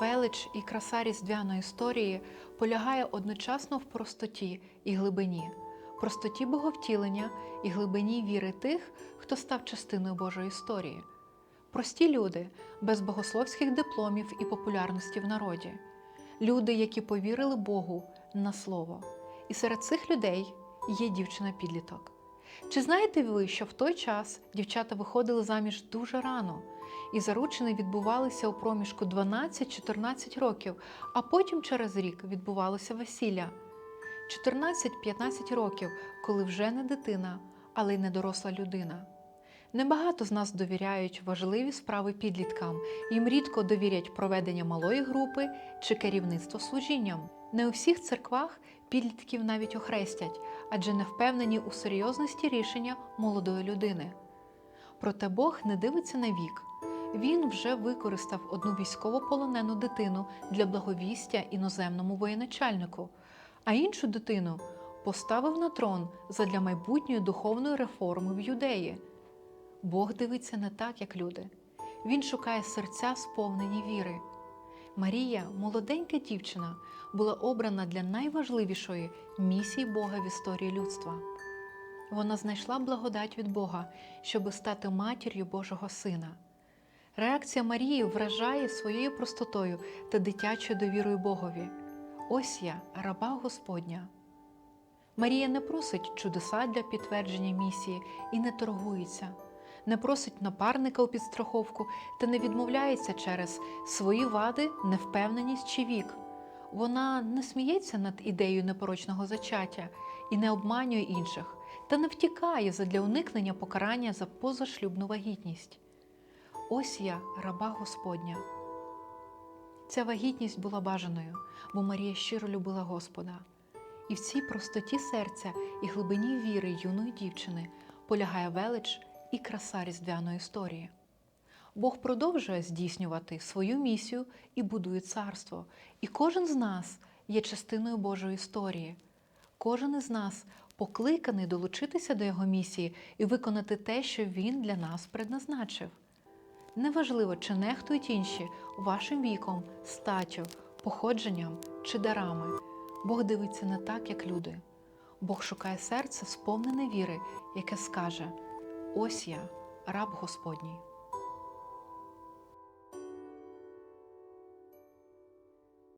Велич і краса різдвяної історії полягає одночасно в простоті і глибині, простоті боговтілення і глибині віри тих, хто став частиною Божої історії. Прості люди без богословських дипломів і популярності в народі, люди, які повірили Богу на слово. І серед цих людей є дівчина-підліток. Чи знаєте ви, що в той час дівчата виходили заміж дуже рано, і заручини відбувалися у проміжку 12-14 років, а потім через рік відбувалося весілля? 14-15 років, коли вже не дитина, але й не доросла людина. Небагато з нас довіряють важливі справи підліткам, їм рідко довірять проведення малої групи чи керівництво служінням. Не у всіх церквах підлітків навіть охрестять, адже не впевнені у серйозності рішення молодої людини. Проте Бог не дивиться на вік. Він вже використав одну військовополонену дитину для благовістя іноземному воєначальнику, а іншу дитину поставив на трон задля майбутньої духовної реформи в юдеї. Бог дивиться не так, як люди. Він шукає серця, сповнені віри. Марія, молоденька дівчина, була обрана для найважливішої місії Бога в історії людства. Вона знайшла благодать від Бога, щоби стати матір'ю Божого Сина. Реакція Марії вражає своєю простотою та дитячою довірою Богові. Ось я, раба Господня. Марія не просить чудеса для підтвердження місії і не торгується, не просить напарника у підстраховку та не відмовляється через свої вади, невпевненість чи вік. Вона не сміється над ідеєю непорочного зачаття і не обманює інших, та не втікає задля уникнення покарання за позашлюбну вагітність. Ось я, раба Господня. Ця вагітність була бажаною, бо Марія щиро любила Господа. І в цій простоті серця і глибині віри юної дівчини полягає велич і краса різдвяної історії. Бог продовжує здійснювати свою місію і будує царство, і кожен з нас є частиною Божої історії. Кожен із нас покликаний долучитися до Його місії і виконати те, що Він для нас предназначив. Неважливо, чи нехтують інші вашим віком, статтю, походженням чи дарами. Бог дивиться не так, як люди. Бог шукає серце, сповнене віри, яке скаже: Ось я, раб Господній.